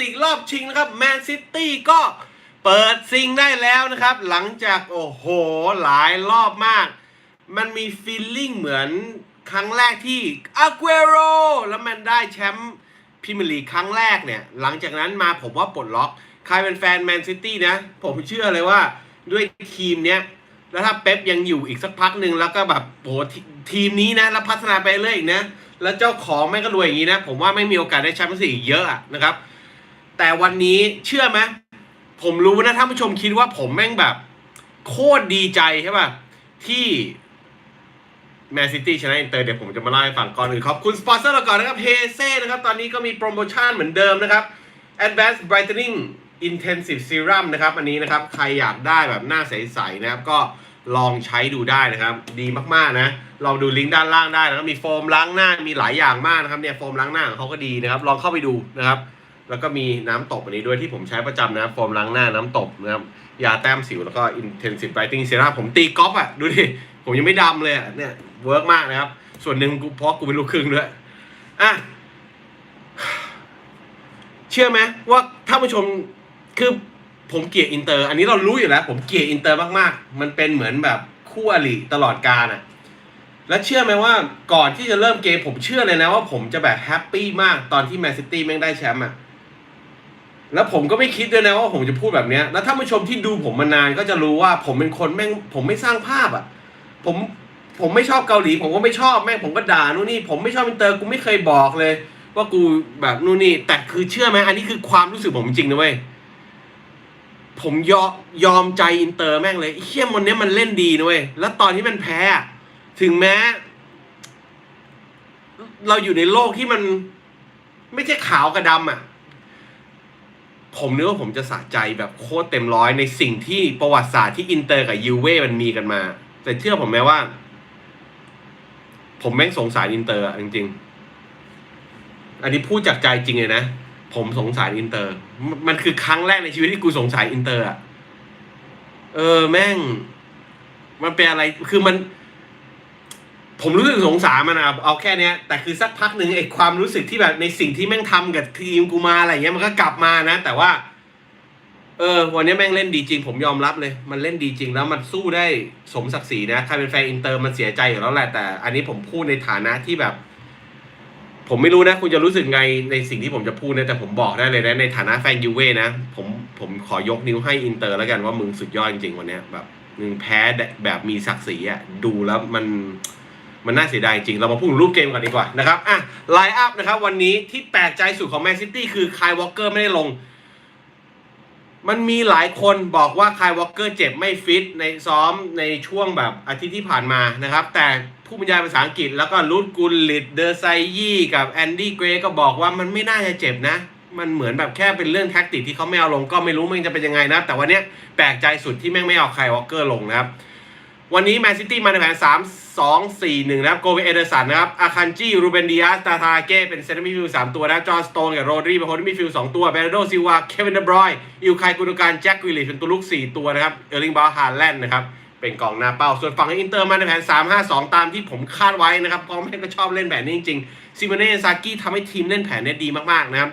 ลีกรอบชิงนะครับแมนซิตี้ก็เปิดซิงได้แล้วนะครับ หลังจากโอ้โหหลายรอบมาก มันมีฟีลลิ่งเหมือนครั้งแรกที่อาเกโรแล้วมันได้แชมป์พรีเมียร์ลีกครั้งแรกเนี่ย หลังจากนั้นมาผมว่าปลดล็อก ใครเป็นแฟนแมนซิตี้นะ ผมเชื่อเลยว่าด้วยทีมเนี้ย แล้วถ้าเป๊ปยังอยู่อีกสักพักหนึ่งแล้วก็แบบโหททีมนี้นะ แล้วพัฒนาไปเรื่อยอีกนะ แล้วเจ้าของแม่งก็รวยอย่างนี้นะ ผมว่าไม่มีโอกาสได้แชมป์สี่อีกเยอะนะครับ แต่วันนี้เชื่อไหมผมรู้นะท่านผู้ชมคิดว่าผมแม่งแบบ โคตรดีใจใช่ป่ะ ที่แมนซิตี้ชนะอินเตอร์เดี๋ยวผมจะมาเล่าให้ฟังก่อนอื่นขอบคุณสปอนเซอร์เราก่อนนะครับเฮเซ่นะครับ ตอนนี้ก็มีโปรโมชั่นเหมือนเดิมนะครับ Advanced Brightening Intensive Serum นะครับ อันนี้นะครับ ใครอยากได้แบบหน้าใส ๆ นะครับ ก็ลองใช้ดูได้นะครับ ดีมาก ๆ นะ ลองดูลิงก์ด้านล่างได้นะครับมีโฟมล้างหน้ามีหลายอย่างมากนะครับเนี่ยโฟมล้างหน้าของเขาก็ดีนะครับ ลองเข้าไปดูนะครับ แล้วก็มีน้ำตบอันนี้ด้วยที่ผมใช้ประจำนะครับโฟมล้างหน้าน้ำตบนะครับยาแต้มสิวแล้วก็ Intensive Brightening Serum ผมตีกอล์ฟอะ ดูดิ ผมยังไม่ดำเลยอะเนี่ยเวิร์กมากนะครับ ส่วนหนึ่งกูเพราะกูเป็นลูกครึ่งด้วย อะ เชื่อไหมว่าถ้าผู้ชมคือผมเกลียดอินเตอร์ อันนี้เรารู้อยู่แล้ว ผมเกลียดอินเตอร์มากๆ มันเป็นเหมือนแบบคู่อริตลอดกาลอะแล้วเชื่อไหมว่าก่อนที่จะเริ่มเกมผมเชื่อเลยนะว่าผมจะแบบแฮปปี้มากตอนที่แมนซิตี้แม่งได้แชมป์อะ แล้วผมก็ไม่คิดด้วยนะว่าผมจะพูดแบบเนี้ยแล้วถ้าผู้ชมที่ดูผมมานานก็จะรู้ว่าผมเป็นคนแม่งผมไม่สร้างภาพอะ ผมผมไม่ชอบเกาหลี ผมก็ไม่ชอบแม่งผมก็ด่านู่นนี่ผมไม่ชอบอินเตอร์กูไม่เคยบอกเลย ว่ากูแบบนู่นนี่ แต่คือเชื่อไหมอันนี้คือความรู้สึกผมจริงนะเว้ยผมยอมยอมใจอินเตอร์แม่งเลยเฮี้ยมันเนี้ยมันเล่นดีนะเว้ยแล้วตอนที่มันแพ้ ถึงแม้ เราอยู่ในโลกที่มัน ไม่ใช่ขาวกับดำอะ ผมนึกว่าผมจะสะใจแบบโคตรเต็มร้อยในสิ่งที่ประวัติศาสตร์ที่อินเตอร์กับยูเว่มันมีกันมา แต่เชื่อผมไหมว่า ผมแม่งสงสารอินเตอร์อะจริง ๆ อันนี้พูดจากใจจริงเลยนะผมสงสารอินเตอร์มมันคือครั้งแรกในชีวิตที่กูสงสารอินเตอร์อะเออแม่ง มันเป็นอะไรคือมัน ผมรู้สึกสงสารมันอะเอาแค่เนี้ยแต่คือสักพักหนึ่งไอ้ความรู้สึกที่แบบในสิ่งที่แม่งทำกับทีมกูมาอะไรเงี้ยมันก็กลับมานะ แต่ว่า เออ วันนี้แม่งเล่นดีจริง ผมยอมรับเลย มันเล่นดีจริงแล้วมันสู้ได้สมศักดิ์ศรีนะใครเป็นแฟนอินเตอร์มันเสียใจอยู่แล้วแหละแต่ อันนี้ผมพูดในฐานะที่แบบ ผมไม่รู้นะ คุณจะรู้สึกไงในสิ่งที่ผมจะพูดนะแต่ผมบอกได้เลยนะในฐานะแฟนยูเว่นะผมผมขอยกนิ้วให้อินเตอร์แล้วกันว่ามึงสุดยอดจริงๆวันนี้แบบมึงแพ้แบบมีศักดิ์ศรีอะดูแล้วมัน มันน่าเสียดายจริง เรามาพูดถึงรูปเกมกันดีกว่านะครับอะไลน์อัพนะครับ วันนี้ที่แปลกใจสุดของแมนซิตี้คือคายวอลเกอร์ไม่ได้ลง มันมีหลายคนบอกว่าคายวอลเกอร์เจ็บไม่ฟิตในซ้อมในช่วงแบบอาทิตย์ที่ผ่านมานะครับ แต่ผู้บรรยายภาษาอังกฤษแล้วก็รูดกุลลิดเดอร์ไซยี่กับแอนดี้เกรก็บอกว่ามันไม่น่าจะเจ็บนะ มันเหมือนแบบแค่เป็นเรื่องแท็กติกที่เขาไม่เอาลงก็ไม่รู้มันจะเป็นยังไงนะ แต่วันนี้แปลกใจสุดที่แม่งไม่เอาคายวอลเกอร์ลงนะครับ วันนี้แมนซิตี้มาในแผน 3 2 4 1 นะครับ โกเวเอเดอร์สันนะครับ อาคันจีรูเบนดิอาสตาทาเก้เป็นเซนต์มิดฟิลด์สามตัวนะ จอห์นสโตนกับโรดรีเป็นคนที่มิดฟิลด์สองตัวเบรโดซิวา เควินเดบรอยอิลคายกุนการแจ็ควิลลิชเป็นตัวลูก4ตัวนะครับ เออร์ลิงบาร์ฮาร์แลนด์นะครับ เป็นกองหน้าเป้า ส่วนฝั่งอินเตอร์มาในแผน 3 5 2 ตามที่ผมคาดไว้นะครับเพราะแม่ก็ชอบเล่นแบบนี้จริงๆซิโมเน่ซากิทำให้ทีมเล่นแผนนี้ดีมากๆนะครับ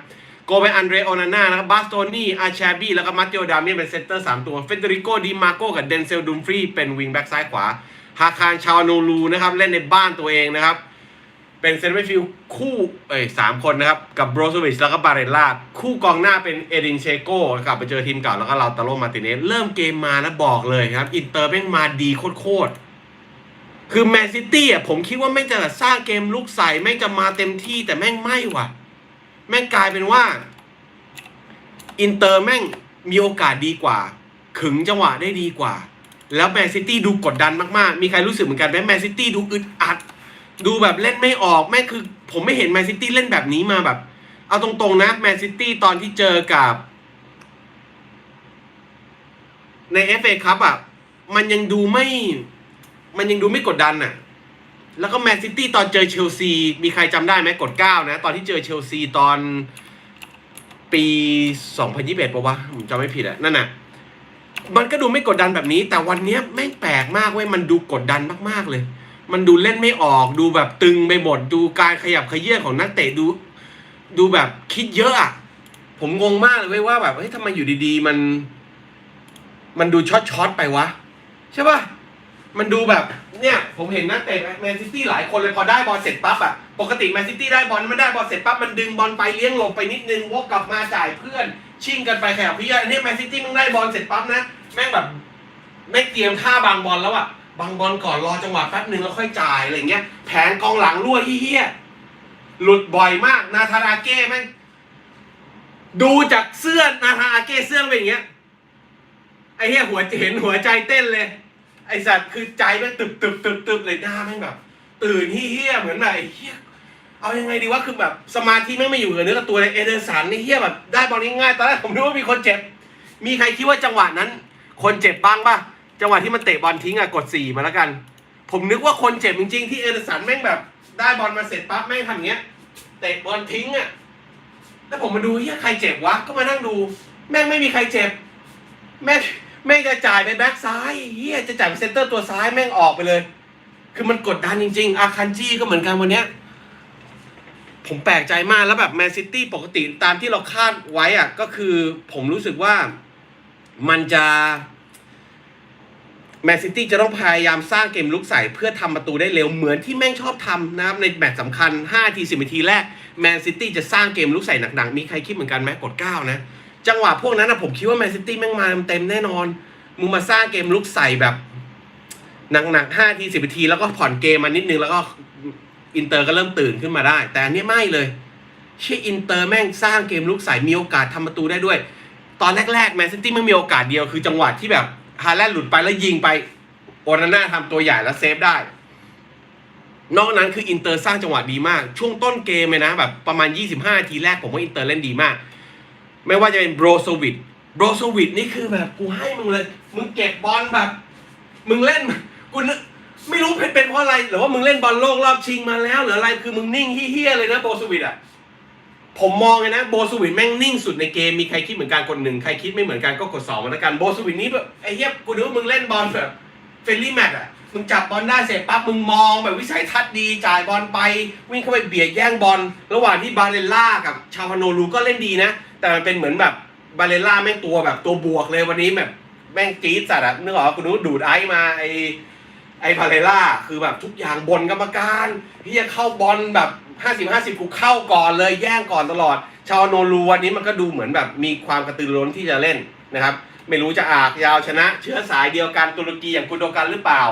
โกเบอันเดรโอนาน่านะครับบาสโตนี่อาชาบี้แล้วก็มัตเตโอดามิเป็นเซนเตอร์ 3 ตัว เฟเดริโกดิมาโกกับเดนเซลดุมฟรีเป็นวิงแบ็กซ้ายขวาฮาคารชาวโนลูนะครับ เล่นในบ้านตัวเองนะครับ เป็นเซนเตอร์ฟิลคู่เอ้ยสามคนนะครับ กับโบรโซวิชแล้วก็บาเรลล่าคู่กองหน้าเป็นเอดินเชโก้กลับไปเจอทีมเก่าแล้วก็เราตาโลมาติเนสเริ่มเกมมาแล้วบอกเลยครับ อินเตอร์แม่งมาดีโคตรคือแมนซิตี้อะผมคิดว่าแม่งจะสร้างเกมลุกใส่แม่งจะมาเต็มที่แต่แม่งไม่ว่ะ แม่งกลายเป็นว่า อินเตอร์แม่งมีโอกาสดีกว่า ขึงจังหวะได้ดีกว่า แล้วแมนซิตี้ดูกดดันมากๆ มีใครรู้สึกเหมือนกันไหมแมนซิตี้ดูอึดอัด ดูแบบเล่นไม่ออกแม่งคือผมไม่เห็นแมนซิตี้เล่นแบบนี้มาแบบ เอาตรงๆนะแมนซิตี้ตอนที่เจอกับ ในเอฟเอคัพอะมันยังดูไม่ มันยังดูไม่กดดันอะ แล้วก็แมนซิตี้ตอนเจอเชลซี มีใครจำได้ไหมกดเก้านะ ตอนที่เจอเชลซีตอนปี 2021ปะวะผมจำไม่ผิดอะนั่นน่ะ มันก็ดูไม่กดดันแบบนี้ แต่วันนี้แม่งแปลกมากเว้ย มันดูกดดันมากๆเลย มันดูเล่นไม่ออก ดูแบบตึงไปหมด ดูการขยับขยื้อนของนักเตะดู ดูแบบคิดเยอะอะผมงงมากเลยเว้ยว่าแบบเฮ้ยทำไมอยู่ดีๆ มัน มันดูช็อตช็อตๆไปวะ ใช่ป่ะ มันดูแบบเนี่ยผมเห็นนักเตะแมนซิตี้หลายคนเลยพอได้บอลเสร็จปั๊บอะปกติแมนซิตี้ได้บอลไม่ได้บอลเสร็จปั๊บมันดึงบอลไปเลี้ยงหลบไปนิดนึงวกกลับมาจ่ายเพื่อนชิ่งกันไปขยับพี่อันนี้แมนซิตี้มึงได้บอลเสร็จปั๊บนะแม่งแบบไม่เตรียมท่าบางบอลแล้วอะบางบอลก่อนรอจังหวะแป๊บหนึ่งแล้วค่อยจ่ายอะไรเงี้ยแผนกองหลังรั่วเฮี้ยหลุดบ่อยมากนาธาราเก้แม่งดูจากเสื้อนาธาราเก้เสื้อเป็นอย่างเงี้ยไอ้เหี้ยหัวเห็นหัวใจเต้นเลย ไอ้สัตว์คือใจแม่งตึบตึบตึบตึบเลยหน้าแม่งแบบ ตื่นเฮี้ยเหมือนแบบไอ้เฮี้ยเอายังไงดีวะคือแบบสมาธิแม่งไม่อยู่กับเนื้อกับตัวเลยเอเดอร์สันนี่เฮี้ยแบบได้บอลง่ายๆตอนแรกผมนึกว่ามีคนเจ็บ มีใครคิดว่าจังหวะนั้น คนเจ็บบ้างป่ะจังหวะที่มันเตะบอลทิ้งอะกดสี่มาแล้วกัน ผมนึกว่าคนเจ็บจริงๆที่เอเดอร์สันแม่งแบบ ได้บอลมาเสร็จปั๊บแม่งทำอย่างเงี้ยเตะบอลทิ้งอะแล้วผมมาดูเฮี้ยใครเจ็บวะก็มานั่งดู แม่งไม่มีใครเจ็บ แม่ง แม่งจะจ่ายไปแบ็คซ้ายเฮียจะจ่ายไปเซนเตอร์ตัวซ้ายแม่งออกไปเลย คือมันกดดันจริง ๆ อาคันจี้ก็เหมือนกันวันเนี้ย ผมแปลกใจมากแล้วแบบแมนซิตี้ปกติตามที่เราคาดไว้อะก็คือผมรู้สึกว่ามันจะแมนซิตี้จะต้องพยายามสร้างเกมลุกใส่เพื่อทำประตูได้เร็วเหมือนที่แม่งชอบทำนะครับในแมตช์สำคัญ5ที10นาทีแรกแมนซิตี้จะสร้างเกมลุกใส่หนักๆ มีใครคิดเหมือนกันไหมกด 9 นะ จังหวะพวกนั้นนะผมคิดว่าแมนซิตี้แม่งมาเต็มแน่นอน มึงมาสร้างเกมลุกใส่แบบหนักๆห้าทีสิบทีแล้วก็ผ่อนเกมมานิดนึงแล้วก็อินเตอร์ก็เริ่มตื่นขึ้นมาได้ แต่อันนี้ไม่เลย เชื่ออินเตอร์แม่งสร้างเกมลุกใส่มีโอกาสทำประตูได้ด้วย ตอนแรกๆแมนซิตี้ไม่มีโอกาสเดียวคือจังหวะที่แบบฮาแลนด์หลุดไปแล้วยิงไปโอนาน่าทำตัวใหญ่แล้วเซฟได้ นอกนั้นคืออินเตอร์สร้างจังหวะดีมาก ช่วงต้นเกมเลยนะแบบประมาณ 25นาทีแรกผมว่าอินเตอร์เล่นดีมาก ไม่ว่าจะเป็นโบรโซวิดโบรโซวิดนี่คือแบบกูให้มึงเลย มึงเก็บบอลแบบ มึงเล่นกูนึกไม่รู้เป็นเป็นเพราะอะไรหรือว่ามึงเล่นบอลโลกรอบชิงมาแล้วหรืออะไรคือมึงนิ่งเฮี้ยเลยนะโบรโซวิดอะผมมองเลยนะโบรโซวิดแม่งนิ่งสุดในเกมมีใครคิดเหมือนกันคนหนึ่งใครคิดไม่เหมือนกันก็กดสองมาแล้วกันโบรโซวิดนี้แบบไอ้เฮี้ยกูนึกว่ามึงเล่นบอลแบบเฟรนลี่แมตช์อะมึงจับบอลได้เสร็จปั๊บมึงมองแบบวิสัยทัศน์ดีจ่ายบอลไป วิ่งเข้าไปเบียดแย่งบอล ระหว่างที่บาเลล่ากับชาวพโนลูก็เล่นดีนะ แต่มันเป็นเหมือนแบบบาเลล่าแม่งตัวแบบตัวบวกเลยวันนี้แบบแม่งกรี๊ดสัตว์อะนึกออกคุณนู้ดูดไอซ์มาไอไอบาเลล่าคือแบบทุกอย่างบนกรรมการพี่จะเข้าบอลแบบห้าสิบห้าสิบกูเข้าก่อนเลยแย่งก่อนตลอด ชาวโนลูวันนี้มันก็ดูเหมือนแบบมีความกระตือร้นที่จะเล่นนะครับ ไม่รู้จะอากยาวชนะ เชื้อสายเดียวกันตุรกีอย่างกุนโดกันหรือเปล่า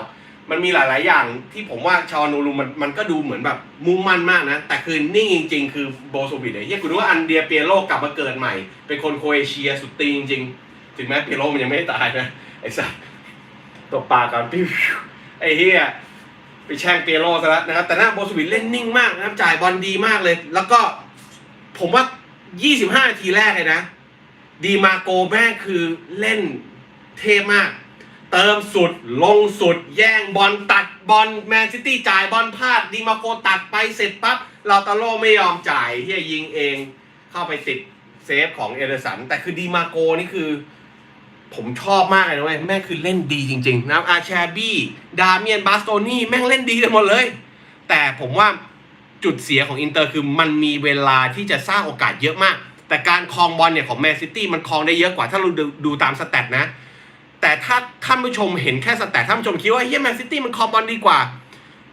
มันมีหลาย ๆ อย่างที่ผมว่าชาวนูรูมันมันก็ดูเหมือนแบบมุ่งมั่นมากนะ แต่คือนิ่งจริง ๆ คือโบโซวิดเนี่ยเฮียคุณรู้ว่าอันเดียเปียโรกลับมาเกิดใหม่ เป็นคนโคเอเชียสุดตีจริง ๆ ถึงแม้เปียโรมันยังไม่ตายนะไอ้สัสตบปากกันปิ้วไอ้เฮียไปแช่งเปียโรซะแล้วนะครับ แต่หน้าโบโซวิดเล่นนิ่งมากนะครับจ่ายบอลดีมากเลย แล้วก็ผมว่า 25 นาทีแรกเลยนะ ดีมาโกแม่งคือเล่นเท่มาก เติมสุดลงสุด แย่งบอลตัดบอลแมนซิตี้จ่ายบอลพลาดดีมาโกตัดไปเสร็จปั๊บเราตาโลไม่ยอมจ่ายที่ยิงเองเข้าไปติดเซฟของเอเดอร์สัน แต่คือดีมาโกนี่คือ ผมชอบมากเลยนะเว้ยแม่คือเล่นดีจริง ๆ นะครับอาแชบี้ดาเมียนบาสโตนี่แม่งเล่นดีกันหมดเลย แต่ผมว่าจุดเสียของอินเตอร์คือมันมีเวลาที่จะสร้างโอกาสเยอะมาก แต่การครองบอลเนี่ยของแมนซิตี้มันครองได้เยอะกว่าถ้าเราดูดูตามสแตทนะ แต่ถ้าท่านผู้ชมเห็นแค่สแตทท่านผู้ชมคิดว่าเฮียแมนซิตี้มันคองบอลดีกว่า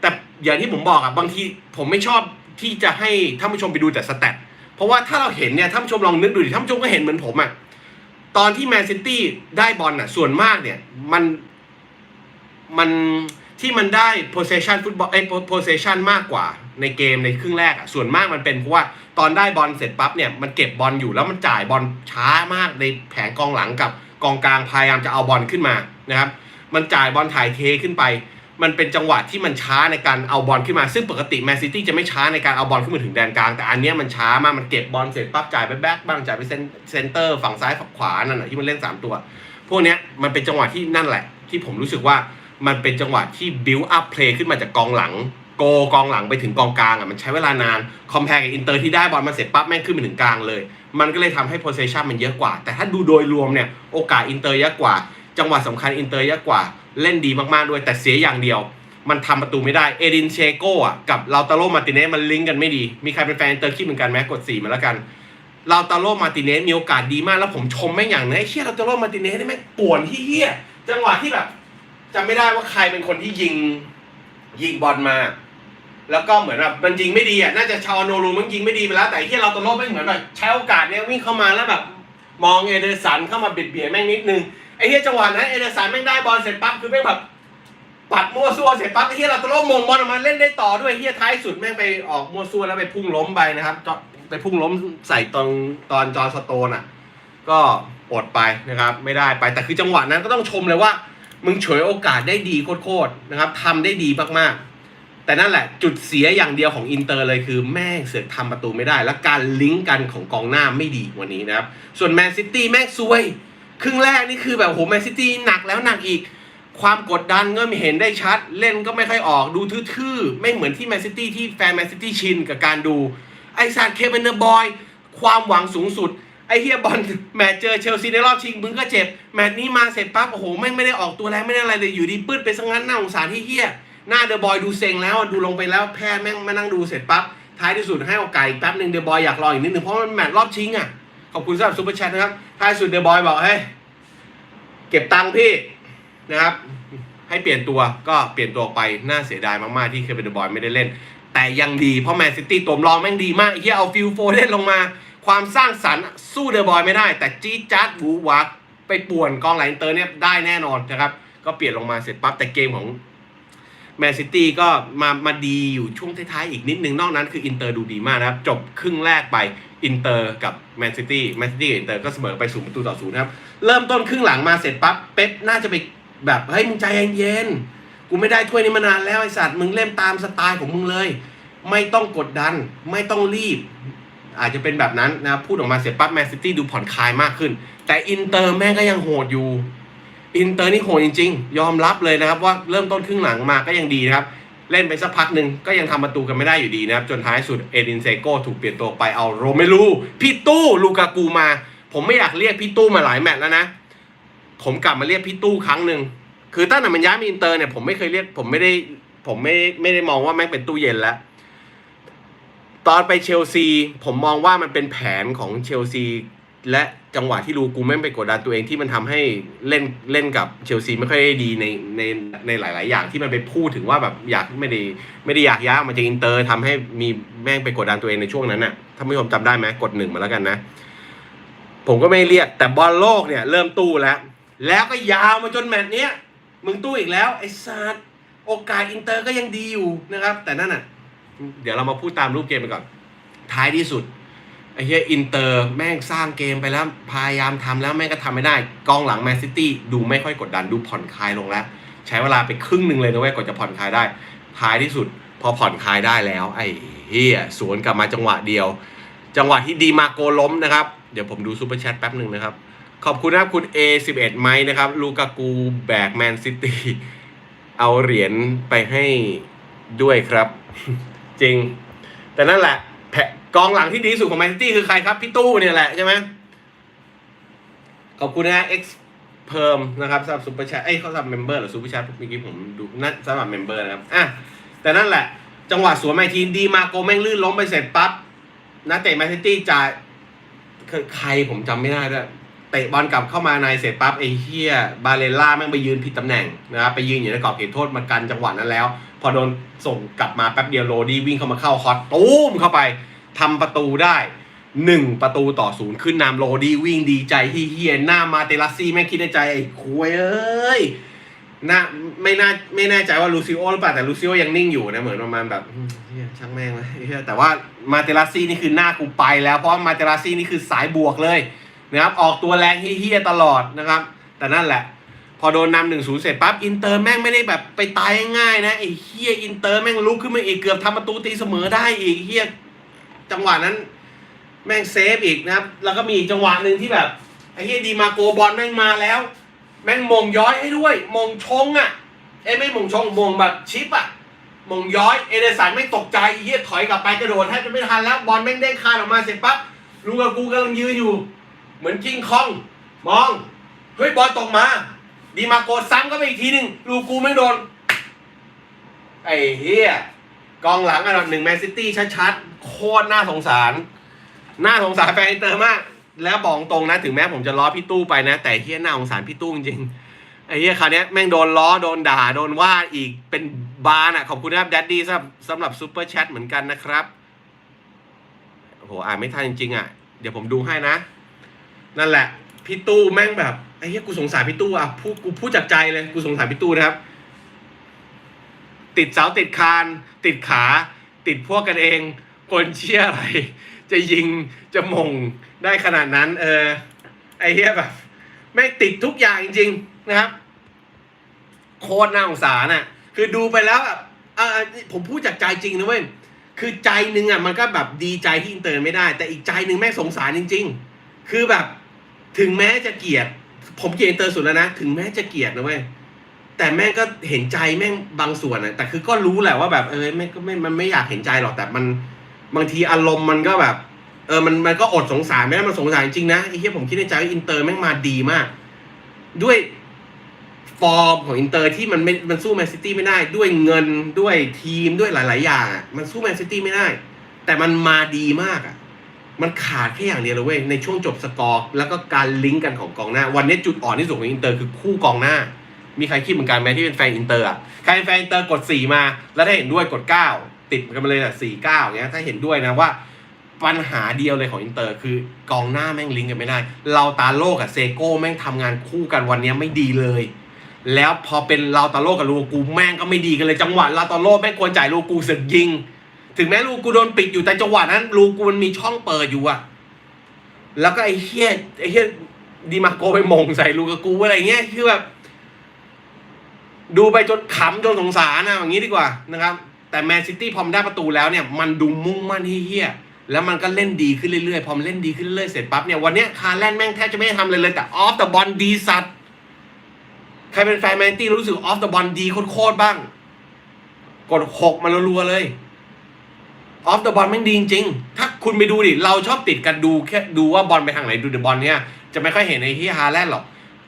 แต่อย่างที่ผมบอกอะบางทีผมไม่ชอบที่จะให้ท่านผู้ชมไปดูแต่สแตทเพราะว่าถ้าเราเห็นเนี่ยท่านผู้ชมลองนึกดูดิท่านผู้ชมก็เห็นเหมือนผมอะตอนที่แมนซิตี้ได้บอลอะส่วนมากเนี่ยมันมันที่มันได้ possession ฟุตบอลเอ้ possession มากกว่าในเกมในครึ่งแรกอะส่วนมากมันเป็นเพราะว่าตอนได้บอลเสร็จปั๊บเนี่ยมันเก็บบอลอยู่แล้วมันจ่ายบอลช้ามากในแผงกองหลังกับ กองกลางพยายามจะเอาบอลขึ้นมานะครับ มันจ่ายบอลถ่ายเทขึ้นไป มันเป็นจังหวะที่มันช้าในการเอาบอลขึ้นมา ซึ่งปกติแมนซิตี้จะไม่ช้าในการเอาบอลขึ้นมาถึงแดนกลาง แต่อันนี้มันช้ามาก มันเก็บบอลเสร็จปั๊บจ่ายไปแบ็คบ้างจ่ายไปเซนเซนเตอร์ฝั่งซ้ายฝั่งขวานั่นแหละที่มันเล่น 3 ตัว พวกนี้มันเป็นจังหวะที่นั่นแหละ ที่ผมรู้สึกว่ามันเป็นจังหวะที่ build up play ขึ้นมาจากกองหลังโกกองหลังไปถึงกองกลางอะมันใช้เวลานาน คอมเพลกับอินเตอร์ที่ได้บอลมาเสร็จปั๊บแม่งขึ้นไปถึงกลางเลย มันก็เลยทำให้ possession มันเยอะกว่า แต่ถ้าดูโดยรวมเนี่ยโอกาสอินเตอร์เยอะกว่า จังหวะสำคัญอินเตอร์เยอะกว่า เล่นดีมากๆด้วย แต่เสียอย่างเดียว มันทำประตูไม่ได้ เอดินเชโก้อะกับลาตาโรมาติเนสมันลิงก์กันไม่ดี มีใครเป็นแฟนอินเตอร์คิดเหมือนกันไหมกด4มาแล้วกันเราตาโรมาร์ติเนสมีโอกาสดีมากแล้วผมชมแม่งอย่างนึงไอ้เชี่ยเราตาโรมาร์ติเนสนี่แม่งป่วนที่เฮี้ยจังหวะที่แบบจำไม่ได้ว่าใครเป็นคนที่ยิงยิงบอลมา แล้วก็เหมือนแบบมันยิงไม่ดีอะน่าจะชาวโนรูมันยิงไม่ดีไปแล้ว แต่ไอ้เฮี้ยเราตาโรไม่เหมือนแบบใช้โอกาสเนี้ยวิ่งเข้ามาแล้วแบบ มองเอเดอร์สันเข้ามาเบียดเบียดแม่งนิดนึงไอ้เฮียจังหวะนั้นเอเดอร์สันแม่งได้บอลเสร็จปั๊บคือแม่งแบบปัดมั่วซั่วเสร็จปั๊บไอ้เฮียเราตโลมงบอลออกมาเล่นได้ต่อด้วยเฮียท้ายสุดแม่งไปออกมั่วซั่วแล้วไปพุ่งล้มไปนะครับไปพุ่งล้มใส่ตอนตอนจอร์สโตนอะ ก็อดไปนะครับ ไม่ได้ไปแต่คือจังหวะนั้นก็ต้องชมเลยว่า มึงเฉวยโอกาสได้ดีโคตรๆนะครับทำได้ดีมากๆ แต่นั่นแหละจุดเสียอย่างเดียวของอินเตอร์เลยคือแม่งเสือกทำประตูไม่ได้ และการลิงก์กันของกองหน้าไม่ดีวันนี้นะครับ ส่วนแมนซิตี้แม่งซวย ครึ่งแรกนี่คือแบบโหแมนซิตี้หนักแล้วหนักอีก ความกดดันก็ไม่เห็นได้ชัด เล่นก็ไม่ค่อยออกดูทื่อๆ ไม่เหมือนที่แมนซิตี้ที่แฟนแมนซิตี้ชินกับการดู ไอซาดเคเบนเนอร์บอยความหวังสูงสุดไอเฮียบอลแมตช์เจอเชลซีในรอบชิงมึงก็เจ็บแมตช์นี้มาเสร็จปั๊บโอ้โหแม่งไม่ได้ออกตัวแรงไม่ได้อะไรเลยอยู่ดีปื้ดไปซะงั้นน่าสงสารที่เฮีย หน้าเดอะบอยดูเซ็งแล้วดูลงไปแล้วแพทย์แม่งมานั่งดูเสร็จปั๊บท้ายที่สุดให้โอกาสอีกแป๊บหนึ่งเดอะบอยอยากรออีกนิดนึงเพราะมันแมตช์รอบชิงอะขอบคุณสำหรับซูเปอร์แชทนะครับท้ายสุดเดอะบอยบอกเฮ้ยเก็บตังค์พี่นะครับ ให้เปลี่ยนตัวก็เปลี่ยนตัวออกไปน่าเสียดายมากๆที่เคยเป็นเดอะบอยไม่ได้เล่น แต่ยังดีเพราะแมนซิตี้ตัวรองแม่งดีมากไอ้เฮียเอาฟิลโฟเล่นลงมา ความสร้างสรรค์สู้เดอะบอยไม่ได้ แต่จี๊ดจ๊าดบูวักไปป่วนกองหลังเตอร์เนี่ยได้แน่นอนนะครับก็เปลี่ยนลงมาเสร็จปั๊บแต่เกมของ แมนซิตี้ก็มามาดีอยู่ช่วงท้ายๆ อีกนิดนึง นอกนั้นคืออินเตอร์ดูดีมากนะครับ จบครึ่งแรกไปอินเตอร์กับแมนซิตี้แมนซิตี้กับอินเตอร์ก็เสมอไปศูนย์ประตูต่อศูนย์นะครับ เริ่มต้นครึ่งหลังมาเสร็จปั๊บเป๊ปน่าจะไปแบบเฮ้ยมึงใจเย็นๆกูไม่ได้ถ้วยนี้มานานแล้วไอสัตว์มึงเล่นตามสไตล์ของมึงเลย ไม่ต้องกดดันไม่ต้องรีบ อาจจะเป็นแบบนั้นนะครับพูดออกมาเสร็จปั๊บแมนซิตี้ดูผ่อนคลายมากขึ้น แต่อินเตอร์แม่งก็ยังโหดอยู่ อินเตอร์นี่โหดจริง ๆ ยอมรับเลยนะครับว่าเริ่มต้นครึ่งหลังมาก็ยังดีนะครับเล่นไปสักพักหนึ่งก็ยังทำประตูกันไม่ได้อยู่ดีนะครับ จนท้ายสุดเอดินเซโกถูกเปลี่ยนตัวไปเอาโรเมลูพี่ตู้ลูกากูมา ผมไม่อยากเรียกพี่ตู้มาหลายแมตช์แล้วนะ ผมกลับมาเรียกพี่ตู้ครั้งหนึ่งคือตั้งแต่มันย้ายมาอินเตอร์เนี่ยผมไม่เคยเรียกผมไม่ได้ผมไม่ไม่ได้มองว่าแม่งเป็นตู้เย็นแล้วตอนไปเชลซี ผมมองว่ามันเป็นแผนของเชลซีและ จังหวะที่ลูกูแม่งไปกดดันตัวเองที่มันทำให้เล่นเล่นกับเชลซีไม่ค่อยได้ดีในในในหลาย ๆ อย่างที่มันไปพูดถึงว่าแบบอยากไม่ได้ไม่ได้อยากย้ายมาจากอินเตอร์ทำให้มีแม่งไปกดดันตัวเองในช่วงนั้นน่ะถ้าไม่ผมจำได้ไหมกดหนึ่งมาแล้วกันนะ ผมก็ไม่เรียกแต่บอลโลกเนี่ย เริ่มตู้แล้ว แล้วก็ยาวมาจนแมตช์เนี้ยมึงตู้อีกแล้วไอ้ซาดโอกาสอินเตอร์ก็ยังดีอยู่นะครับ แต่นั่นน่ะ เดี๋ยวเรามาพูดตามรูปเกมไปก่อนท้ายที่สุด ไอ้เหี้ยอินเตอร์แม่งสร้างเกมไปแล้วพยายามทำแล้วแม่งก็ทำไม่ได้ กองหลังแมนซิตี้ดูไม่ค่อยกดดันดูผ่อนคลายลงแล้ว ใช้เวลาไปครึ่งหนึ่งเลยนะเว้ยกว่าจะผ่อนคลายได้ ท้ายที่สุด พอผ่อนคลายได้แล้ว ไอ้เฮียสวนกลับมาจังหวะเดียว จังหวะที่ดีมาโกล้มนะครับ เดี๋ยวผมดูซูเปอร์แชทแป๊บหนึ่งนะครับ ขอบคุณนะครับคุณ A11 ไมค์นะครับลูกากูแบกแมนซิตี้เอาเหรียญไปให้ด้วยครับ จริง แต่นั่นแหละ กองหลังที่ดีสุดของแมนซิตี้คือใครครับ พี่ตู้เนี่ยแหละใช่ไหมขอบคุณนะ X เพิ่มนะครับสำหรับซูเปอร์แชทเอ้ยเขาสำหรับเมมเบอร์หรือซูเปอร์แชทเมื่อกี้ผมดูนั่นสำหรับเมมเบอร์นะครับอะแต่นั่นแหละ จังหวะสวนไมทีนดีมาโกแม่งลื่นล้มไปเสร็จปั๊บนักเตะแมนซิตี้จ่ายใครผมจำไม่ได้ด้วยเตะบอลกลับเข้ามาในเสร็จปั๊บไอ้เฮียบาเลล่าแม่งไปยืนผิดตำแหน่งนะครับไปยืนอยู่ในกรอบเขตโทษมากันจังหวะนั้นแล้ว พอโดนส่งกลับมาแป๊บเดียวโรดี้วิ่งเข้ามาเข้าฮอตตูมเข้าไป ทำประตูได้หนึ่งประตูต่อศูนย์ขึ้นนำโรดีวิ่งดีใจที่เฮียหน้ามาเตลัสซี่แม่งคิดในใจไอ้คุยเอ้ยน่าไม่น่าไม่แน่ใจว่าลูซิโอหรือเปล่าแต่ลูซิโอยังนิ่งอยู่นะเหมือนประมาณแบบเฮียช่างแม่งเลยเฮียแต่ว่ามาเตลัสซี่นี่คือหน้ากูไปแล้วเพราะมาเตลัสซี่นี่คือสายบวกเลยนะครับออกตัวแรงเฮียตลอดนะครับ แต่นั่นแหละ พอโดนนำหนึ่งศูนย์เสร็จปั๊บอินเตอร์แม่งไม่ได้แบบไปตายง่ายนะไอ้เฮียอินเตอร์แม่งลุกขึ้นมาอีกเกือบทำประตูตีเสมอได้อีกเฮีย จังหวะนั้น แม่งเซฟอีกนะครับ แล้วก็มีจังหวะหนึ่งที่แบบไอ้เฮียดีมาโกบอลแม่งมาแล้ว แม่งมงย้อยให้ด้วย มงชงอะเอ้ไม่มงชงมงแบบชิปอะมงย้อยเอเดสันไม่ตกใจไอ้เฮียถอยกลับไปกระโดดแทบจะไม่ทันแล้วบอลแม่งเด้งคานออกมาเสร็จปั๊บลูกกับกูกำลังยืนอยู่ เหมือนกิ้งคอง มองเฮ้ยบอลตกมา ดีมาโกซ้ำก็ไปอีกทีหนึ่งลูกูไม่โดน ไอ้เฮีย กองหลังอันดับหนึ่งแมนซิตี้ชัดๆ โคตรน่าสงสาร น่าสงสารแฟนอินเตอร์มาก แล้วบอกตรงนะ ถึงแม้ผมจะล้อพี่ตู้ไปนะ แต่เฮียน่าสงสารพี่ตู้จริงๆไอ้เฮียคราวเนี้ยแม่งโดนล้อ โดนด่า โดนว่าอีกเป็นบานอะ ขอบคุณนะครับแดดดี้สำหรับสำหรับซูเปอร์แชทเหมือนกันนะครับโอ้โหอ่านไม่ทันจริงๆอะ เดี๋ยวผมดูให้นะ นั่นแหละ พี่ตู้แม่งแบบไอ้เหี้ยกูสงสารพี่ตู้อะพูดกูพูดจากใจเลยกูสงสารพี่ตู้นะครับ ติดเสาติดคาน ติดขา ติดพวกกันเอง คนเชี่ยอะไร จะยิงจะมงได้ขนาดนั้น เออ ไอ้เหี้ยแบบแม่ติดทุกอย่างจริงๆนะครับ โคตรน่าสงสารน่ะ คือดูไปแล้วแบบอ่าผมพูดจากใจจริงนะเว้ยคือใจนึงอะมันก็แบบดีใจที่อินเตอร์ไม่ได้ แต่อีกใจนึงแม่งสงสารจริง ๆ คือแบบ ถึงแม้จะเกลียด ผมเกลียดอินเตอร์สุดแล้วนะ ถึงแม้จะเกลียดนะเว้ย แต่แม่งก็เห็นใจแม่งบางส่วนอะแต่คือก็รู้แหละว่าแบบเออแม่งก็ไม่มันไม่อยากเห็นใจหรอกแต่มันบางทีอารมณ์มันก็แบบ เออมันมันก็อดสงสารไม่ได้มันสงสารจริงนะไอ้เหี้ยผมคิดในใจว่าอินเตอร์แม่งมาดีมาก ด้วยฟอร์มของอินเตอร์ที่มันไม่มันสู้แมนซิตี้ไม่ได้ ด้วยเงินด้วยทีมด้วยหลาย ๆ อย่างมันสู้แมนซิตี้ไม่ได้ แต่มันมาดีมากอะมันขาดแค่อย่างเดียวเลยเว้ยในช่วงจบสกอร์แล้วก็การลิงก์กันของกองหน้า วันนี้จุดอ่อนที่สุดของอินเตอร์คือคู่กองหน้า มีใครคิดเหมือนกันไหมที่เป็นแฟนอินเตอร์อะใครเป็นแฟนอินเตอร์กดสี่มา แล้วถ้าเห็นด้วยกดเก้าติดกันมาเลยอะสี่เก้าเงี้ยถ้าเห็นด้วยนะว่าปัญหาเดียวเลยของอินเตอร์คือกองหน้าแม่งลิงก์กันไม่ได้ เราตาโลกับเซโก้แม่งทำงานคู่กันวันนี้ไม่ดีเลย แล้วพอเป็นเราตาโลกับลูกูแม่งก็ไม่ดีกันเลยจังหวะเราตาโลแม่งควรจ่ายลูกูสึกยิง ถึงแม้ลูกูโดนปิดอยู่แต่จังหวะนั้นลูกูมันมีช่องเปิดอยู่อะแล้วก็ไอ้เฮียไอ้เฮียดีมาโกไปมงใส่ลูกกูอะไรเงี้ยคือแบบ ดูไปจนขำจนสงสารนะอย่างนี้ดีกว่านะครับ แต่แมนซิตี้พอมได้ประตูแล้วเนี่ยมันดูมุ่งมั่นเฮี้ยแล้วมันก็เล่นดีขึ้นเรื่อยๆ พอมเล่นดีขึ้นเรื่อยๆ เสร็จปั๊บเนี่ยวันนี้คาร์แลนด์แม่งแทบจะไม่ได้ทำเลยเลยแต่ออฟแต่บอลดีสัตว์ใครเป็นแฟนแมนซิตี้รู้สึกออฟแต่บอลดีโคตรๆบ้าง กดหกมันรัวๆเลยออฟเดอะบอลแม่งดีจริงถ้าคุณไปดูดิเราชอบติดกันดูแค่ดูว่าบอลไปทางไหนดูเดอะบอลเนี่ยจะไม่ค่อยเห็นไอ้ที่ฮาแลนด์หรอก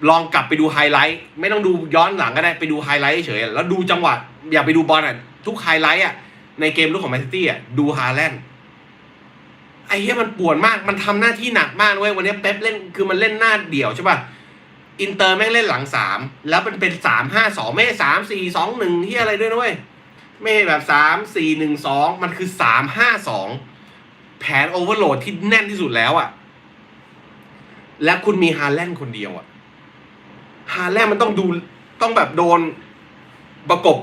ลองกลับไปดูไฮไลท์ไม่ต้องดูย้อนหลังก็ได้ไปดูไฮไลท์เฉยๆแล้วดูจังหวะอย่าไปดูบอลอะทุกไฮไลท์อะในเกมลูกของแมนซิตี้อะดูฮาแลนด์ไอ้เหี้ยมันปวดมากมันทำหน้าที่หนักมากเว้ยวันนี้เป๊ปเล่นคือมันเล่นหน้าเดี่ยวใช่ป่ะอินเตอร์แม่งเล่นหลังสามแล้วมันเป็นสามห้าสองไม่สามสี่สองหนึ่งที่อะไรด้วยนะเว้ยไม่ใช่แบบสามสี่หนึ่งสองมันคือสามห้าสองแผนโอเวอร์โหลดที่แน่นที่สุดแล้วอะ่ะ และคุณมีฮาแลนด์คนเดียวอะ่ะ ฮาแลนด์มันต้องดูต้องแบบโดนประกบ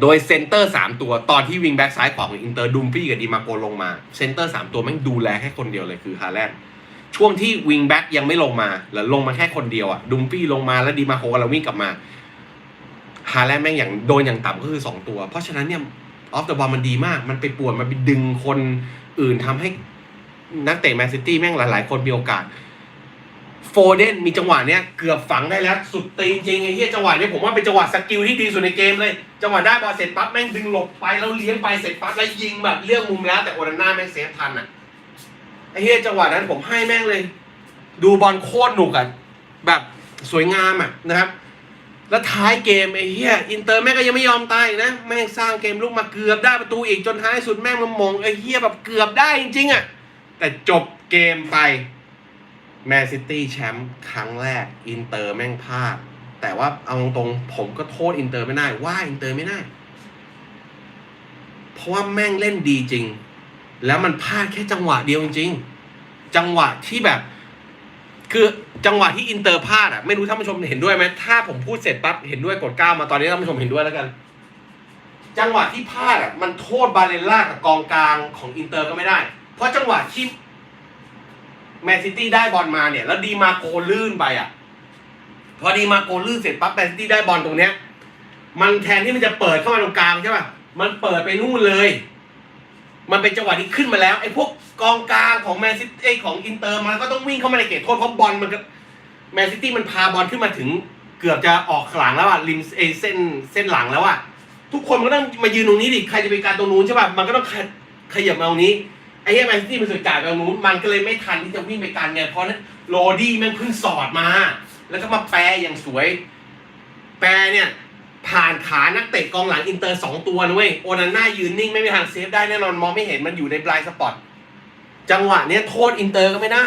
โดยเซนเตอร์สามตัว ตอนที่วิงแบ็กซ้ายขวาของอินเตอร์ดุมฟี่กับดีมาโกลงมาเซนเตอร์สามตัวแม่งดูแลแค่คนเดียวเลยคือฮาแลนด์ช่วงที่วิงแบ็กยังไม่ลงมาหรือลงมาแค่คนเดียวอะ่ะดุมฟี่ลงมาแล้วดีมาโกกำลังวิ่งกลับมาฮาแลนด์แม่งอย่างโดนอย่างต่ำก็คือสองตัว เพราะฉะนั้นเนี่ยออฟเดอะบอลมันดีมาก มันไปป่วนมันไปดึงคนอื่นทำให้นักเตะแมนซิตี้แม่งหลาย ๆ คนมีโอกาส โฟเดนมีจังหวะเนี้ยเกือบฝังได้แล้วสุดตีนจริงไอ้เหี้ยจังหวะเนี้ยผมว่าเป็นจังหวะสกิลที่ดีสุดในเกมเลย จังหวะได้บอลเสร็จปั๊บแม่งดึงหลบไปแล้วเลี้ยงไปเสร็จปั๊บแล้วยิงแบบเลือกมุมแล้ว แต่โอนาน่าแม่งเซฟทันอะไอ้เหี้ยจังหวะนั้นผมให้แม่งเลย ดูบอลโคตรหนุกอะแบบสวยงามอะนะครับ แล้วท้ายเกมไอ้เหี้ยอินเตอร์แม่งก็ยังไม่ยอมตายนะแม่งสร้างเกมลุกมาเกือบได้ประตูอีกจนท้ายสุดแม่งมามองไอ้เหี้ยแบบเกือบได้จริงๆอะแต่จบเกมไป แมนซิตี้แชมป์ครั้งแรก อินเตอร์แม่งพลาด แต่ว่าเอาตรงๆผมก็โทษอินเตอร์ไม่ได้ ว่าอินเตอร์ไม่ได้ เพราะว่าแม่งเล่นดีจริง แล้วมันพลาดแค่จังหวะเดียวจริงจังหวะที่แบบ คือจังหวะที่อินเตอร์พลาดอะไม่รู้ท่านผู้ชมเห็นด้วยไหมถ้าผมพูดเสร็จปั๊บเห็นด้วยกดก้าวมาตอนนี้ท่านผู้ชมเห็นด้วยแล้วกัน จังหวะที่พลาดอะมันโทษบาเลล่ากับกองกลางของอินเตอร์ก็ไม่ได้ เพราะจังหวะที่ แมนซิตี้ได้บอลมาเนี่ย แล้วดีมาโกลื่นไปอะ พอดีมาโกลื่นเสร็จปั๊บแมนซิตี้ได้บอลตรงเนี้ย มันแทนที่มันจะเปิดเข้ามาตรงกลางใช่ป่ะมันเปิดไปนู่นเลย มันเป็นจังหวะที่ขึ้นมาแล้วไอ้พวกกองกลางของแมนซิตี้ของอินเตอร์มันก็ต้องวิ่งเข้ามาในเขตโทษเพราะบอลมันก็แมนซิตี้มันพาบอลขึ้นมาถึงเกือบจะออกหลังแล้วอะริมเอเส้นเส้นหลังแล้วอะทุกคนมันก็ต้องมายืนตรงนี้ดิใครจะไปการตรงนู้นใช่ป่ะมันก็ต้องขขยับมาตรงนี้ ไอ้เหี้ยแมนซิตี้มันสุดจ่ายตรงนู้นมันก็เลยไม่ทันที่จะวิ่งไปการไงเพราะนั้นโรดี้แม่งเพิ่งสอดมา แล้วก็มาแปรอย่างสวย แปรเนี่ยผ่านขานักเตะกองหลังอินเตอร์สองตัวนะเว้ยโอนาน่ายืนนิ่งไม่มีทางเซฟได้แน่นอนมองไม่เห็นมันอยู่ในบลายสปอตจังหวะเนี้ยโทษอินเตอร์ก็ไม่ได้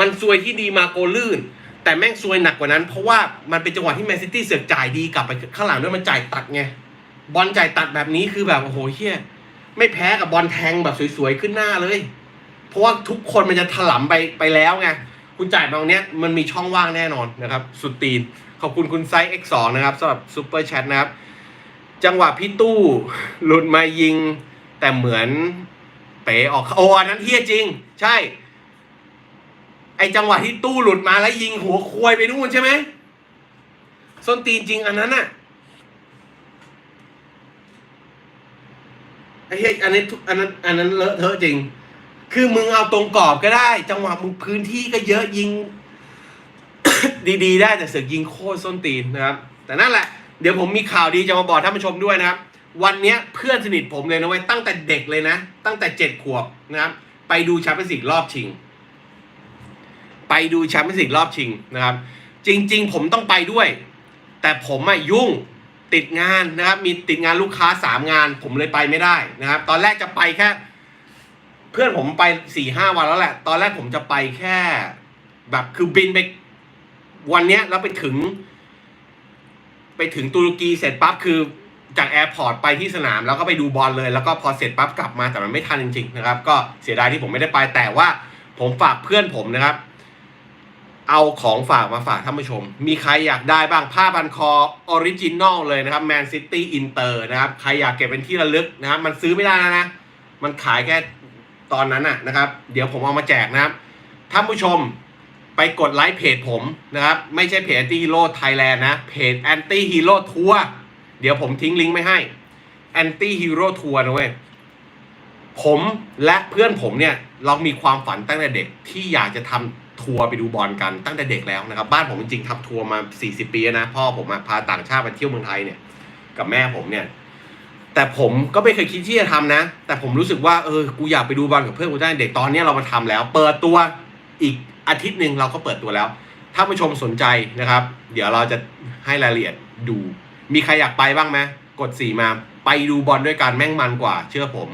มันซวยที่ดีมาโกลื่น แต่แม่งซวยหนักกว่านั้น เพราะว่ามันเป็นจังหวะที่แมนซิตี้เสือกจ่ายดีกลับไปข้างหลังด้วยมันจ่ายตัดไงบอลจ่ายตัดแบบนี้คือแบบโอ้โหเฮี้ย ไม่แพ้กับบอลแทงแบบสวยๆขึ้นหน้าเลย เพราะว่าทุกคนมันจะถลำไปไปแล้วไงคุณจ่ายมาตรงเนี้ยมันมีช่องว่างแน่นอนนะครับ สุดตีน ขอบคุณคุณไซส์ X2 นะครับสำหรับซูเปอร์แชทนะครับ จังหวะพี่ตู้หลุดมายิง แต่เหมือนเป๋ออกโอ้อันนั้นเฮียจริง ใช่ ไอจังหวะที่ตู้หลุดมาแล้วยิงหัวควยไปนู่นใช่ไหมส้นตีนจริงอันนั้นนะ ไอ้เฮียอันนี้ทุกอันนั้นอันนั้นเลอะเทอะจริง คือมึงเอาตรงกรอบก็ได้ จังหวะมึงพื้นที่ก็เยอะยิง ดีๆ ได้แต่เสือกยิงโคตรส้นตีนนะครับ แต่นั่นแหละเดี๋ยวผมมีข่าวดีจะมาบอกท่านผู้ชมด้วยนะครับ วันนี้เพื่อนสนิทผมเลยนะเว้ยตั้งแต่เด็กเลยนะ ตั้งแต่เจ็ดขวบนะครับ ไปดูแชมเปี้ยนส์ลีกรอบชิง ไปดูแชมเปี้ยนส์ลีกรอบชิงนะครับ จริง ๆ ผมต้องไปด้วย แต่ผมอะยุ่ง ติดงานนะครับ มีติดงานลูกค้าสามงาน ผมเลยไปไม่ได้นะครับ ตอนแรกจะไปแค่ เพื่อนผมไปสี่ห้าวันแล้วแหละ ตอนแรกผมจะไปแค่ แบบคือบินไปวันเนี้ยแล้วไปถึง ไปถึงตุรกีเสร็จปั๊บคือจากแอร์พอร์ตไปที่สนามแล้วก็ไปดูบอลเลย แล้วก็พอเสร็จปั๊บกลับมาแต่มันไม่ทันจริงๆนะครับ ก็เสียดายที่ผมไม่ได้ไปแต่ว่าผมฝากเพื่อนผมนะครับ เอาของฝากมาฝากท่านผู้ชม มีใครอยากได้บ้างผ้าพันคอออริจินอลเลยนะครับแมนซิตี้อินเตอร์นะครับ ใครอยากเก็บเป็นที่ระลึกนะครับ มันซื้อไม่ได้แล้วนะ มันขายแค่ตอนนั้นน่ะนะครับ เดี๋ยวผมเอามาแจกนะครับ ท่านผู้ชมไปกดไลค์เพจผมนะครับ ไม่ใช่เพจ Anti Hero Thailand นะ เพจ Anti Hero Tour เดี๋ยวผมทิ้งลิงก์ไว้ให้ Anti Hero Tour นะเว้ยผมและเพื่อนผมเนี่ยเรามีความฝันตั้งแต่เด็กที่อยากจะทำ ทัวร์ไปดูบอลกันตั้งแต่เด็กแล้วนะครับ บ้านผมจริงๆทำทัวร์มา 40 ปีนะพ่อผมพาต่างชาติมาเที่ยวเมืองไทยเนี่ยกับแม่ผมเนี่ย แต่ผมก็ไม่เคยคิดที่จะทำนะ แต่ผมรู้สึกว่าเออกูอยากไปดูบอลกับเพื่อนกูตั้งแต่เด็กตอนนี้เรามาทำแล้ว เปิดตัวอีกอาทิตย์หนึ่งเราก็เปิดตัวแล้ว ถ้าผู้ชมสนใจนะครับ เดี๋ยวเราจะให้รายละเอียดดู มีใครอยากไปบ้างไหมกดสี่มาไปดูบอลด้วยกันแม่งมันกว่า เชื่อผม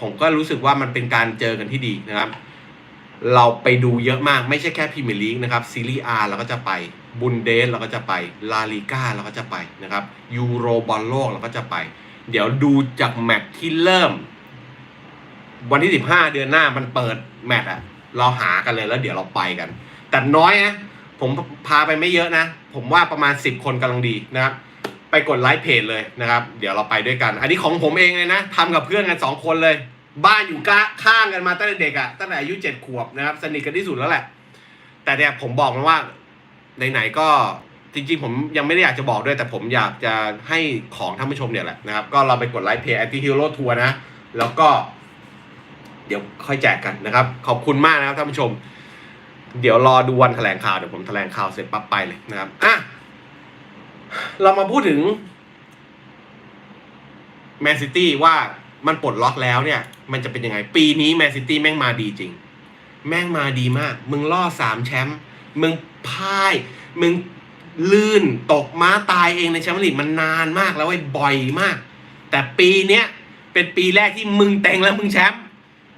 ผมก็รู้สึกว่ามันเป็นการเจอกันที่ดีนะครับ เราไปดูเยอะมากไม่ใช่แค่พรีเมียร์ลีกนะครับซีรีส์อาเราก็จะไปบุนเดสเราก็จะไปลาลิก้าเราก็จะไปนะครับยูโรบอลโลกเราก็จะไป เดี๋ยวดูจากแมตช์ที่เริ่ม วันที่สิบห้าเดือนหน้ามันเปิดแมตช์อะเราหากันเลยแล้วเดี๋ยวเราไปกัน แต่น้อยนะผมพาไปไม่เยอะนะ ผมว่าประมาณสิบคนกำลังดีนะครับ ไปกดไลค์เพจเลยนะครับ เดี๋ยวเราไปด้วยกัน อันนี้ของผมเองเลยนะทำกับเพื่อนกันสองคนเลย บ้านอยู่ก้าข้างกันมาตั้งแต่เด็กอะตั้งแต่อายุเจ็ดขวบนะครับ สนิทกันที่สุดแล้วแหละ แต่เนี่ยผมบอกมันว่าไหนๆก็จริงๆ ผมยังไม่ได้อยากจะบอกด้วย แต่ผมอยากจะให้ของท่านผู้ชมเนี่ยแหละนะครับ ก็เราไปกดไลค์เพจ Anti Hero Tour นะ แล้วก็ เดี๋ยวค่อยแจกกันนะครับ ขอบคุณมากนะครับท่านผู้ชม เดี๋ยวรอดูวันแถลงข่าวเดี๋ยวผมแถลงข่าวเสร็จปั๊บไปเลยนะครับอะเรามาพูดถึงแมนซิตี้ว่า มันปลดล็อกแล้วเนี่ย มันจะเป็นยังไง ปีนี้แมนซิตี้แม่งมาดีจริง แม่งมาดีมาก มึงล่อสามแชมป์มึงพ่าย มึงลื่นตกม้าตายเองในแชมเปี้ยนลีกมันนานมากแล้วไอ้บ่อยมาก แต่ปีเนี้ยเป็นปีแรกที่มึงเต็งแล้วมึงแชมป์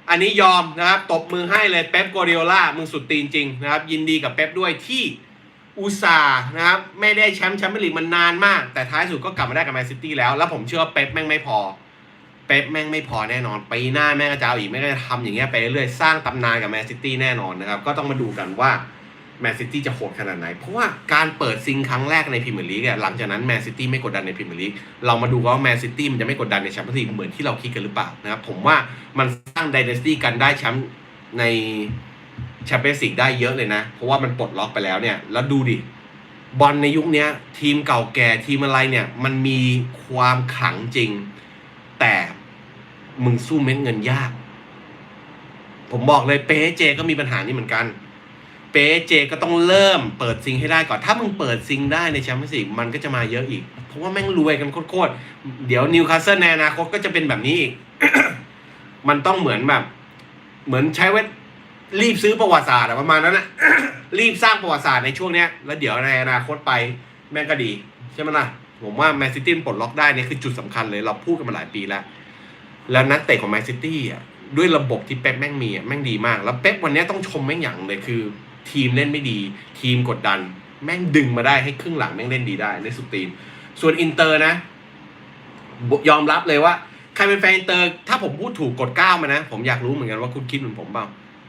อันนี้ยอมนะครับ ตบมือให้เลยเป๊ปกัวเดียล่ามึงสุดตีนจริงนะครับ ยินดีกับเป๊ปด้วยที่อุตส่าห์นะครับ ไม่ได้แชมป์แชมเปี้ยนลีกมันนานมาก แต่ท้ายสุดก็กลับมาได้กับแมนซิตี้แล้ว แล้วผมเชื่อว่าเป๊ปแม่งไม่พอ เป๊ปแม่งไม่พอแน่นอนปีหน้าแม่งก็จะเอาอีกแม่งก็จะทำอย่างเงี้ยไปเรื่อยๆสร้างตำนานกับแมนซิตี้แน่นอนนะครับ ก็ต้องมาดูกันว่าแมนซิตี้จะโหดขนาดไหน เพราะว่าการเปิดซิงครั้งแรกในพรีเมียร์ลีกอะหลังจากนั้นแมนซิตี้ไม่กดดันในพรีเมียร์ลีกเรามาดูกันว่าแมนซิตี้มันจะไม่กดดันในแชมเปี้ยนลีกเหมือนที่เราคิดกันหรือเปล่านะครับผมว่ามันสร้างดิเนสตี้กันได้แชมป์ในแชมเปี้ยนส์ลีกได้เยอะเลยนะ เพราะว่ามันปลดล็อกไปแล้วเนี่ยแล้วดูดิบอลในยุคนี้ทีมเก่าแก่ทีมอะไรเนี่ยมันมีความขลังจริง แต่ มึงสู้เม็ดเงินยาก ผมบอกเลยเปเจก็มีปัญหานี้เหมือนกัน เปเจก็ต้องเริ่มเปิดซิงให้ได้ก่อน ถ้ามึงเปิดซิงได้ในแชมเปี้ยนส์ลีกมันก็จะมาเยอะอีก เพราะว่าแม่งรวยกันโคตรๆ เดี๋ยวนิวคาสเซิลในอนาคตก็จะเป็นแบบนี้อีก มันต้องเหมือนแบบ เหมือนใช้เวทรีบซื้อประวัติศาสตร์ประมาณนั้นนะรีบสร้างประวัติศาสตร์ในช่วงเนี้ย แล้วเดี๋ยวในอนาคตไปแม่งก็ดี ใช่ไหมล่ะ ผมว่าแมนซิตี้ปลดล็อกได้เนี่ยคือจุดสำคัญเลย เราพูดกันมาหลายปีแล้ว แล้วนักเตะของแมนซิตี้อะด้วยระบบที่เป๊ปแม่งมีอะแม่งดีมาก แล้วเป๊ปวันนี้ต้องชมแม่งอย่างเลยคือ ทีมเล่นไม่ดี ทีมกดดัน แม่งดึงมาได้ให้ครึ่งหลังแม่งเล่นดีได้ในสุดตีน ส่วนอินเตอร์นะ ยอมรับเลยว่าใครเป็นแฟนอินเตอร์ถ้าผมพูดถูกกดก้าวมานะ ผมอยากรู้เหมือนกันว่าคุณคิดเหมือนผมเปล่า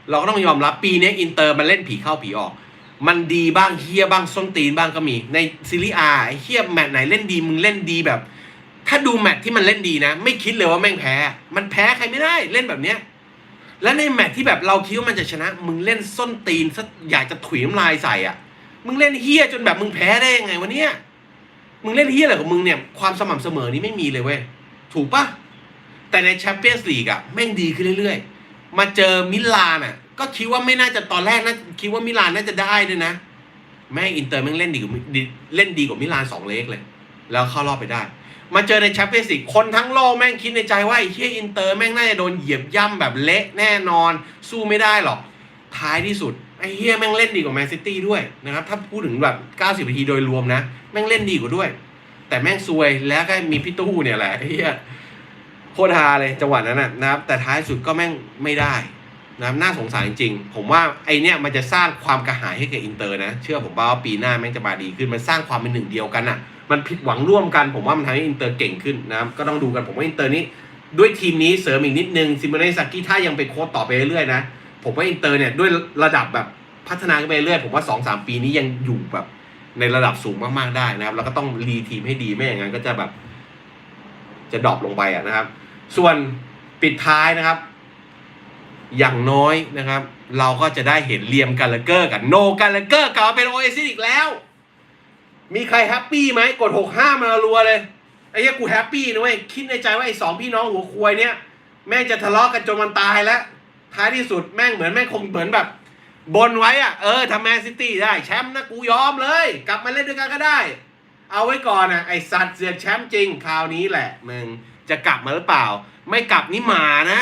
เราก็ต้องยอมรับปีนี้อินเตอร์มันเล่นผีเข้าผีออก มันดีบ้างเฮี้ยบ้างส้นตีนบ้างก็มีในซีรีส์อาไอเฮี้ยแมตไหนเล่นดีมึงเล่นดีแบบ ถ้าดูแมตช์ที่มันเล่นดีนะ ไม่คิดเลยว่าแม่งแพ้ มันแพ้ใครไม่ได้เล่นแบบเนี้ยและในแมตช์ที่แบบเราคิดว่ามันจะชนะ มึงเล่นส้นตีนซะอยากจะถุยน้ำลายใส่อะ มึงเล่นเฮี้ยจนแบบมึงแพ้ได้ยังไงวะเนี่ยมึงเล่นเฮี้ยอะไรของมึงเนี่ยความสม่ำเสมอนี้ไม่มีเลยเว้ยถูกปะแต่ในแชมเปี้ยนส์ลีกอะแม่งดีขึ้นเรื่อยๆ มาเจอมิลานอะก็คิดว่าไม่น่าจะตอนแรกนะคิดว่ามิลานน่าจะได้ด้วยนะ แม่งอินเตอร์แม่งเล่นดีกว่าเล่นดีกว่ามิลานสองเลกเลย แล้วเข้ารอบไปได้ มาเจอในแชมเปี้ยนส์ลีกคนทั้งโลกแม่งคิดในใจว่าไอ้เชี่ยอินเตอร์แม่งน่าจะโดนเหยียบย่ำแบบเละแน่นอน สู้ไม่ได้หรอก ท้ายที่สุดไอ้เฮียแม่งเล่นดีกว่าแมนซิตี้ด้วยนะครับ ถ้าพูดถึงแบบ 90 นาทีโดยรวมนะ แม่งเล่นดีกว่าด้วย แต่แม่งซวยแล้วก็มีพี่ตู้เนี่ยแหละไอ้เฮียโคตรฮาเลยจังหวะนั้นนะนะครับ แต่ท้ายสุดก็แม่งไม่ได้นะครับน่าสงสารจริงๆผมว่าไอเนี้ยมันจะสร้างความกระหายให้กับอินเตอร์นะ เชื่อผมว่าปีหน้าแม่งจะมาดีขึ้นมันสร้างความเป็นหนึ่งเดียวกันอะ มันผิดหวังร่วมกันผมว่ามันทำให้อินเตอร์เก่งขึ้นนะครับก็ต้องดูกันผมว่าอินเตอร์นี้ ด้วยทีมนี้เสริมอีกนิดนึงซิมโมเนซากิถ้ายังเป็นโค้ชต่อไปเรื่อยๆนะผมว่าอินเตอร์เนี่ยด้วยระดับแบบพัฒนาขึ้นไปเรื่อยผมว่าสองสามปีนี้ยังอยู่แบบในระดับสูงมากๆได้นะครับ แล้วก็ต้องรีทีมให้ดีไม่อย่างนั้นก็จะแบบ จะดรอปลงไปอะนะครับ ส่วนปิดท้ายนะครับ อย่างน้อยนะครับ เราก็จะได้เห็นเลียมกันเลเกอร์กับโนกันเลเกอร์กลับมาเป็นโอเอซิสอีกแล้ว มีใครแฮปปี้ไหมกดหกห้ามารัวเลยไอ้เหี้ยกูแฮปปี้นะเว้ยคิดในใจว่าไอ้สองพี่น้องหัวควายเนี่ยแม่งจะทะเลาะกันจนมันตายแล้ว ท้ายที่สุดแม่งเหมือนแม่งคงเหมือนแบบ บนไว้อะเออทำแมนซิตี้ได้แชมป์นะกูยอมเลย กลับมาเล่นด้วยกันก็ได้ เอาไว้ก่อนนะไอสัตว์เสือแชมป์จริงคราวนี้แหละมึงจะกลับมาหรือเปล่า ไม่กลับนี่หมานะ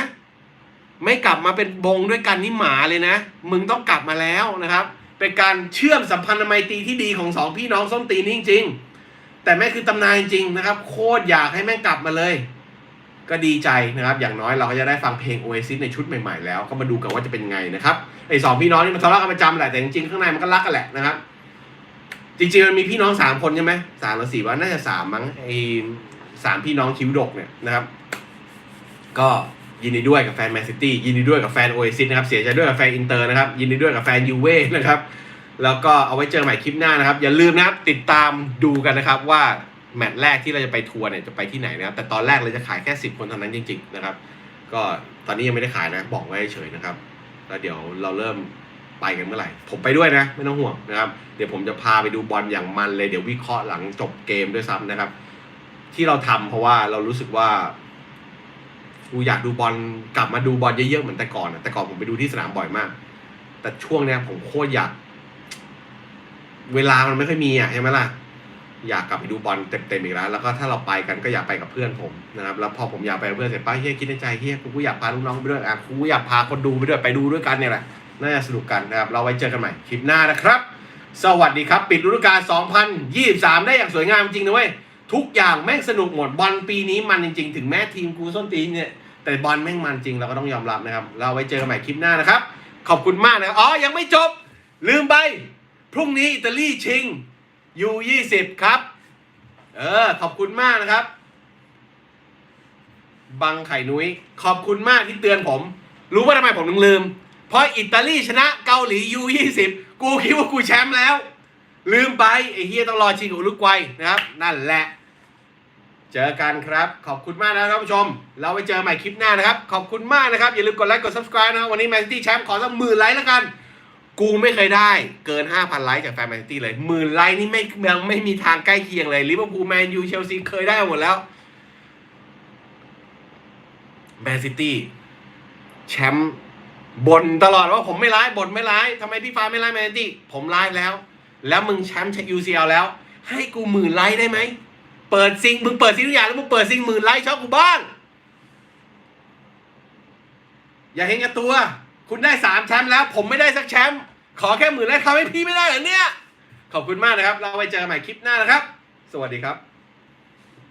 ไม่กลับมาเป็นบงด้วยกันนี่หมาเลยนะ มึงต้องกลับมาแล้วนะครับ เป็นการเชื่อมสัมพันธไมตรีที่ดีของสองพี่น้องส้มตีนจริงๆแต่แม่คือตำนานจริงนะครับ โคตรอยากให้แม่งกลับมาเลย ก็ดีใจนะครับ อย่างน้อยเราก็จะได้ฟังเพลง Oasis ในชุดใหม่ๆแล้วก็มาดูกันว่าจะเป็นไงนะครับไอ้สองพี่น้องนี่มันทะเลาะกันประจำแหละแต่จริงๆข้างในมันก็รักกันแหละนะครับ จริงๆมันมีพี่น้องสามคนใช่ไหมสามหรือสี่ว่าน่าจะสามมั้งไอ้สามพี่น้องคิวดกเนี่ยนะครับ ก็ ยินดีด้วยกับแฟนแมนซิตี้ยินดีด้วยกับแฟนโอเอซิสนะครับเสียใจด้วยกับแฟนอินเตอร์นะครับยินดีด้วยกับแฟนยูเว่นะครับแล้วก็เอาไว้เจอใหม่คลิปหน้านะครับ อย่าลืมนะครับติดตามดูกันนะครับว่าแมตช์แรกที่เราจะไปทัวร์เนี่ยจะไปที่ไหนนะครับ แต่ตอนแรกเราจะขายแค่สิบคนเท่านั้นจริงๆนะครับ ก็ตอนนี้ยังไม่ได้ขายนะ บอกไว้เฉยนะครับแล้วเดี๋ยวเราเริ่มไปกันเมื่อไหร่ ผมไปด้วยนะ ไม่ต้องห่วงนะครับ เดี๋ยวผมจะพาไปดูบอลอย่างมันเลย เดี๋ยววิเคราะห์หลังจบเกมด้วยซ้ำนะครับ ที่เราทำเพราะว่าเรารู้สึกว่า กูอยากดูบอลกลับมาดูบอลเยอะๆเหมือนแต่ก่อนอะแต่ก่อนผมไปดูที่สนามบ่อยมาก แต่ช่วงเนี้ยผมโคตรอยาก เวลามันไม่ค่อยมีอะใช่ไหมล่ะอยากกลับไปดูบอลเต็มๆอีกแล้ว แล้วก็ถ้าเราไปกันก็อยากไปกับเพื่อนผมนะครับ แล้วพอผมอยากไปกับเพื่อนเสร็จป้าเฮียคิดในใจเฮียกูก็อยากพาลูกน้องไปด้วยอะกูอยากพาคนดูไปด้วยไปดูด้วยกันเนี่ยแหละน่าจะสนุกกันนะครับ เราไว้เจอกันใหม่คลิปหน้านะครับ สวัสดีครับ ปิดฤดูกาล 2023 ได้อย่างสวยงามจริงนะเว้ยทุกอย่างแม่งสนุกหมดบอลปีนี้มันจริง ๆ ถึงแม้ทีมกูส้นตีนเนี่ย แต่บอลแม่งมันจริงเราก็ต้องยอมรับนะครับ เราไว้เจอกันใหม่คลิปหน้านะครับ ขอบคุณมากนะอ๋อ ยังไม่จบ ลืมไป พรุ่งนี้อิตาลีชิงยูยี่สิบครับ เออ ขอบคุณมากนะครับ บังไข่นุ้ย ขอบคุณมากที่เตือนผม รู้ว่าทำไมผมถึงลืม เพราะอิตาลีชนะเกาหลียูยี่สิบกูคิดว่ากูแชมป์แล้ว ลืมไปไอ้เฮียต้องรอชิงกับอุรุกวัยนะครับ นั่นแหละ เจอกันครับ ขอบคุณมากนะครับท่านผู้ชม เราไปเจอใหม่คลิปหน้านะครับ ขอบคุณมากนะครับ อย่าลืมกดไลค์กด subscribe นะวันนี้แมนซิตี้แชมป์ขอสักหมื่นไลค์แล้วกัน กูไม่เคยได้เกิน 5,000 ไลค์จากแฟนแมนซิตี้เลยหมื่นไลค์นี่ไม่ยังไม่มีทางใกล้เคียงเลยลิเวอร์พูลแมนยูเชลซีเคยได้หมดแล้วแมนซิตี้แชมป์บ่นตลอดว่าผมไม่ไลฟ์บ่นไม่ไลฟ์ทำไมพี่ฟ้าไม่ไลฟ์แมนซิตี้ผมไลฟ์แล้ว แล้วมึงแชมป์ยูซีเอลแล้ว ให้กูหมื่นไลค์ได้ไหม เปิดซิงมึงเปิดซิงทุกอย่างแล้วมึงเปิดซิงหมื่นไลค์ช่องกูบ้าง อย่าเห็นแกับตัว คุณได้สามแชมป์แล้ว ผมไม่ได้สักแชมป์ขอแค่หมื่นไลค์ทำให้พี่ไม่ได้เหรอเนี่ย ขอบคุณมากนะครับ เราไว้เจอกันใหม่คลิปหน้านะครับ สวัสดีครับ